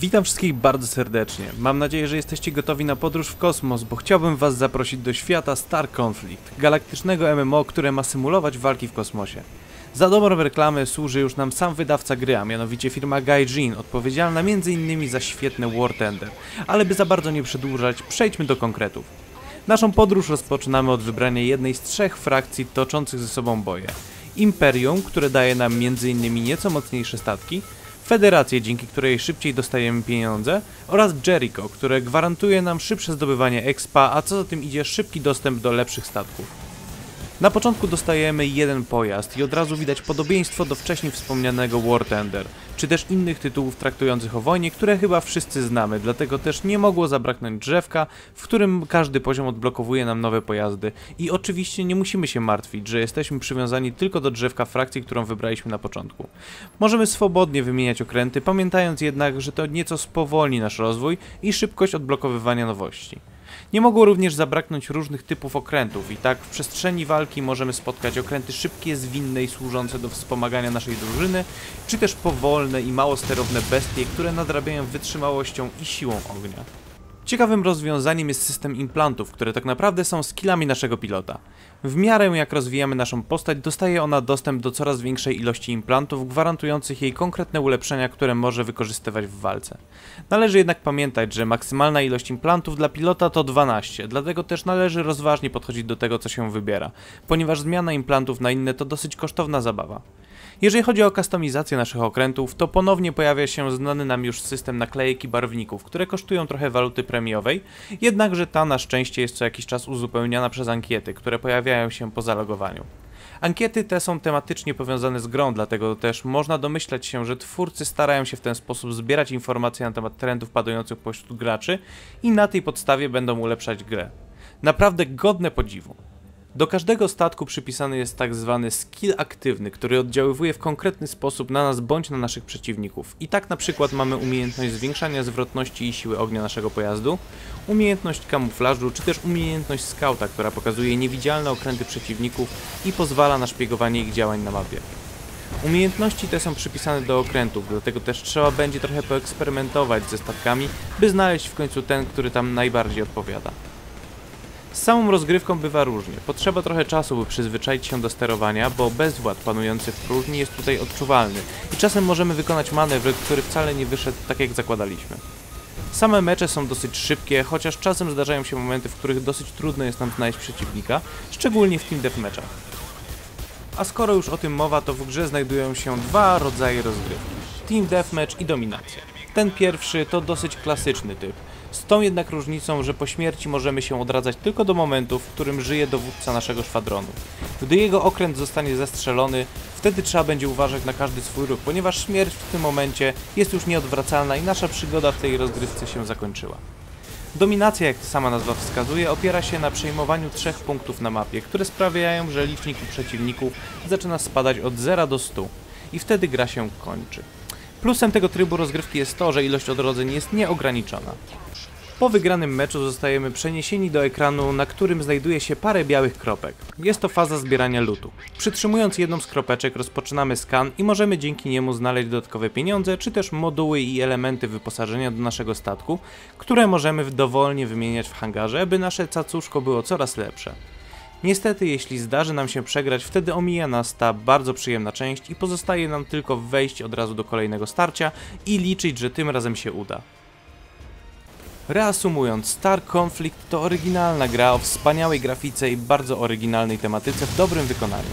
Witam wszystkich bardzo serdecznie. Mam nadzieję, że jesteście gotowi na podróż w kosmos, bo chciałbym was zaprosić do świata Star Conflict, galaktycznego MMO, które ma symulować walki w kosmosie. Za dobrą reklamę służy już nam sam wydawca gry, a mianowicie firma Gaijin, odpowiedzialna m.in. za świetne War Tender. Ale by za bardzo nie przedłużać, przejdźmy do konkretów. Naszą podróż rozpoczynamy od wybrania jednej z trzech frakcji toczących ze sobą boje. Imperium, które daje nam m.in. nieco mocniejsze statki, Federację, dzięki której szybciej dostajemy pieniądze oraz Jericho, które gwarantuje nam szybsze zdobywanie expa, a co za tym idzie szybki dostęp do lepszych statków. Na początku dostajemy jeden pojazd i od razu widać podobieństwo do wcześniej wspomnianego War Tender, czy też innych tytułów traktujących o wojnie, które chyba wszyscy znamy, dlatego też nie mogło zabraknąć drzewka, w którym każdy poziom odblokowuje nam nowe pojazdy i oczywiście nie musimy się martwić, że jesteśmy przywiązani tylko do drzewka frakcji, którą wybraliśmy na początku. Możemy swobodnie wymieniać okręty, pamiętając jednak, że to nieco spowolni nasz rozwój i szybkość odblokowywania nowości. Nie mogło również zabraknąć różnych typów okrętów i tak w przestrzeni walki możemy spotkać okręty szybkie, zwinne i służące do wspomagania naszej drużyny, czy też powolne i mało sterowne bestie, które nadrabiają wytrzymałością i siłą ognia. Ciekawym rozwiązaniem jest system implantów, które tak naprawdę są skillami naszego pilota. W miarę jak rozwijamy naszą postać, dostaje ona dostęp do coraz większej ilości implantów, gwarantujących jej konkretne ulepszenia, które może wykorzystywać w walce. Należy jednak pamiętać, że maksymalna ilość implantów dla pilota to 12, dlatego też należy rozważnie podchodzić do tego, co się wybiera, ponieważ zmiana implantów na inne to dosyć kosztowna zabawa. Jeżeli chodzi o kustomizację naszych okrętów, to ponownie pojawia się znany nam już system naklejek i barwników, które kosztują trochę waluty premiowej, jednakże ta na szczęście jest co jakiś czas uzupełniana przez ankiety, które pojawiają się po zalogowaniu. Ankiety te są tematycznie powiązane z grą, dlatego też można domyślać się, że twórcy starają się w ten sposób zbierać informacje na temat trendów padających pośród graczy i na tej podstawie będą ulepszać grę. Naprawdę godne podziwu. Do każdego statku przypisany jest tak zwany skill aktywny, który oddziaływuje w konkretny sposób na nas bądź na naszych przeciwników. I tak na przykład mamy umiejętność zwiększania zwrotności i siły ognia naszego pojazdu, umiejętność kamuflażu, czy też umiejętność skauta, która pokazuje niewidzialne okręty przeciwników i pozwala na szpiegowanie ich działań na mapie. Umiejętności te są przypisane do okrętów, dlatego też trzeba będzie trochę poeksperymentować ze statkami, by znaleźć w końcu ten, który tam najbardziej odpowiada. Z samą rozgrywką bywa różnie. Potrzeba trochę czasu, by przyzwyczaić się do sterowania, bo bezwład panujący w próżni jest tutaj odczuwalny i czasem możemy wykonać manewr, który wcale nie wyszedł tak jak zakładaliśmy. Same mecze są dosyć szybkie, chociaż czasem zdarzają się momenty, w których dosyć trudno jest nam znaleźć przeciwnika, szczególnie w team deathmatchach. A skoro już o tym mowa, to w grze znajdują się dwa rodzaje rozgrywki. Team Deathmatch i Dominacja. Ten pierwszy to dosyć klasyczny typ, z tą jednak różnicą, że po śmierci możemy się odradzać tylko do momentu, w którym żyje dowódca naszego szwadronu. Gdy jego okręt zostanie zestrzelony, wtedy trzeba będzie uważać na każdy swój ruch, ponieważ śmierć w tym momencie jest już nieodwracalna i nasza przygoda w tej rozgrywce się zakończyła. Dominacja, jak sama nazwa wskazuje, opiera się na przejmowaniu trzech punktów na mapie, które sprawiają, że licznik przeciwników zaczyna spadać od 0 do 100 i wtedy gra się kończy. Plusem tego trybu rozgrywki jest to, że ilość odrodzeń jest nieograniczona. Po wygranym meczu zostajemy przeniesieni do ekranu, na którym znajduje się parę białych kropek. Jest to faza zbierania lutu. Przytrzymując jedną z kropeczek rozpoczynamy skan i możemy dzięki niemu znaleźć dodatkowe pieniądze, czy też moduły i elementy wyposażenia do naszego statku, które możemy dowolnie wymieniać w hangarze, by nasze cacuszko było coraz lepsze. Niestety, jeśli zdarzy nam się przegrać, wtedy omija nas ta bardzo przyjemna część i pozostaje nam tylko wejść od razu do kolejnego starcia i liczyć, że tym razem się uda. Reasumując, Star Conflict to oryginalna gra o wspaniałej grafice i bardzo oryginalnej tematyce w dobrym wykonaniu.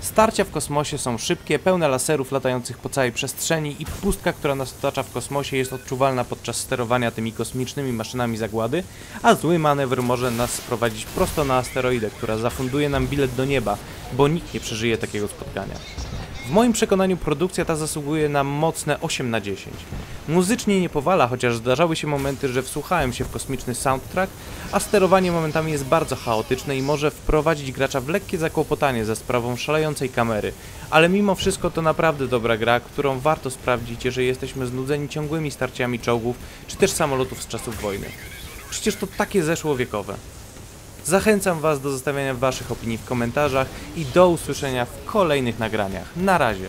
Starcia w kosmosie są szybkie, pełne laserów latających po całej przestrzeni i pustka, która nas otacza w kosmosie jest odczuwalna podczas sterowania tymi kosmicznymi maszynami zagłady, a zły manewr może nas sprowadzić prosto na asteroidę, która zafunduje nam bilet do nieba, bo nikt nie przeżyje takiego spotkania. W moim przekonaniu produkcja ta zasługuje na mocne 8 na 10. Muzycznie nie powala, chociaż zdarzały się momenty, że wsłuchałem się w kosmiczny soundtrack, a sterowanie momentami jest bardzo chaotyczne i może wprowadzić gracza w lekkie zakłopotanie za sprawą szalejącej kamery, ale mimo wszystko to naprawdę dobra gra, którą warto sprawdzić, jeżeli jesteśmy znudzeni ciągłymi starciami czołgów czy też samolotów z czasów wojny. Przecież to takie zeszłowiekowe. Zachęcam Was do zostawiania Waszych opinii w komentarzach i do usłyszenia w kolejnych nagraniach. Na razie.